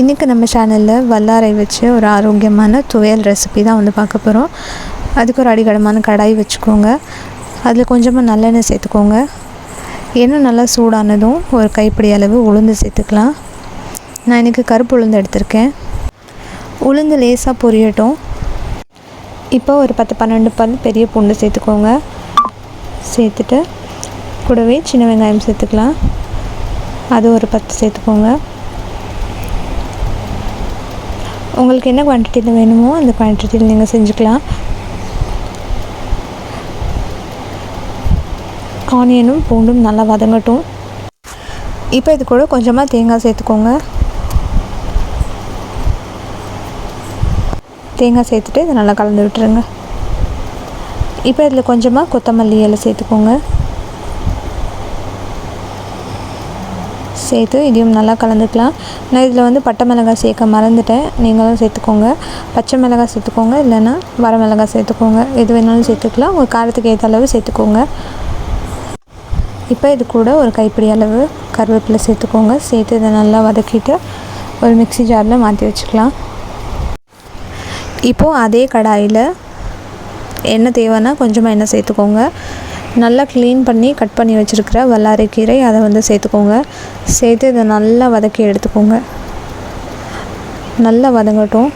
இன்றைக்கி நம்ம சேனலில் வல்லாரை வச்சு ஒரு ஆரோக்கியமான துவையல் ரெசிபி தான் வந்து பார்க்க போகிறோம் அதுக்கு ஒரு அடிகடமான கடாய் வச்சுக்கோங்க. அதில் கொஞ்சமாக நல்லெண்ணெய் சேர்த்துக்கோங்க. எண்ணெய் நல்லா சூடானதும் ஒரு கைப்பிடி அளவு உளுந்து சேர்த்துக்கலாம். நான் இன்றைக்கி கருப்பு உளுந்து எடுத்திருக்கேன். உளுந்து லேசாக பொரியட்டும். இப்போ ஒரு பத்து பன்னெண்டு பல் பெரிய பூண்டு சேர்த்துக்கோங்க. சேர்த்துட்டு கூடவே சின்ன வெங்காயம் சேர்த்துக்கலாம். அது ஒரு பத்து சேர்த்துக்கோங்க. உங்களுக்கு என்ன குவான்டிட்டியில் வேணுமோ அந்த குவான்டிட்டியில் நீங்கள் செஞ்சுக்கலாம். ஆனியனும் பூண்டும் நல்லா வதங்கட்டும். இப்போ இது கூட கொஞ்சமாக தேங்காய் சேர்த்துக்கோங்க. தேங்காய் சேர்த்துட்டு இதை நல்லா கலந்து விட்டுருங்க. இப்போ இதில் கொஞ்சமாக கொத்தமல்லி இலை சேர்த்துக்கோங்க. சேர்த்து இதையும் நல்லா கலந்துக்கலாம். நான் இதில் வந்து பட்டை மிளகாய் சேர்க்க மறந்துட்டேன். நீங்களும் சேர்த்துக்கோங்க. பச்சை மிளகாய் சேர்த்துக்கோங்க. இல்லைன்னா வர மிளகாய் சேர்த்துக்கோங்க. எது வேணாலும் சேர்த்துக்கலாம். உங்கள் காரத்துக்கு ஏற்ற அளவு சேர்த்துக்கோங்க. இப்போ இது கூட ஒரு கைப்பிடி அளவு கருவேப்பிலை சேர்த்துக்கோங்க. சேர்த்து இதை நல்லா வதக்கிட்டு ஒரு மிக்ஸி ஜாரில் மாற்றி வச்சுக்கலாம். இப்போது அதே கடாயில் எண்ணெய் தேவைன்னா கொஞ்சமாக எண்ணெய் சேர்த்துக்கோங்க. நல்லா க்ளீன் பண்ணி கட் பண்ணி வச்சுருக்கிற வல்லாரைக்கீரை அதை வந்து சேர்த்துக்கோங்க. சேர்த்து இதை நல்லா வதக்கி எடுத்துக்கோங்க. நல்லா வதங்கட்டும்.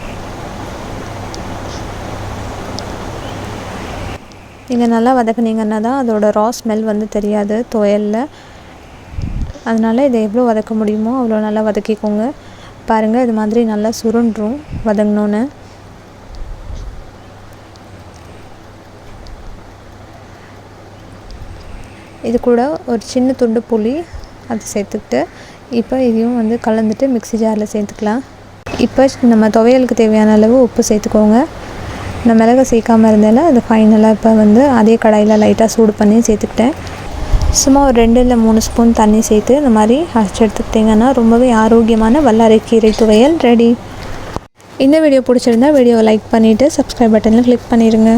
நீங்கள் நல்லா வதக்குனீங்கன்னா தான் அதோட ரா ஸ்மெல் வந்து தெரியாது துவையலில். அதனால் இதை எவ்வளோ வதக்க முடியுமோ அவ்வளோ நல்லா வதக்கிக்கோங்க. பாருங்கள் இது மாதிரி நல்லா சுருண்டும் வதங்கினோன்னு இது கூட ஒரு சின்ன துண்டு புளி அதை சேர்த்துக்கிட்டு இப்போ இதையும் வந்து கலந்துட்டு மிக்ஸி ஜாரில் சேர்த்துக்கலாம். இப்போ நம்ம துவையலுக்கு தேவையான அளவு உப்பு சேர்த்துக்கோங்க. நான் மிளகை சேர்க்காமல் இருந்தால அது ஃபைனலாக இப்போ வந்து அதே கடாயில் லைட்டாக சூடு பண்ணி சேர்த்துக்கிட்டேன். சும்மா ஒரு ரெண்டு இல்லை மூணு ஸ்பூன் தண்ணி சேர்த்து இந்த மாதிரி அரைச்சி எடுத்துக்கிட்டிங்கன்னா ரொம்பவே ஆரோக்கியமான வல்லாரை கீரை துவையல் ரெடி இந்த வீடியோ பிடிச்சிருந்தா வீடியோவை லைக் பண்ணிவிட்டு சப்ஸ்கிரைப் பட்டனில் கிளிக் பண்ணிடுங்க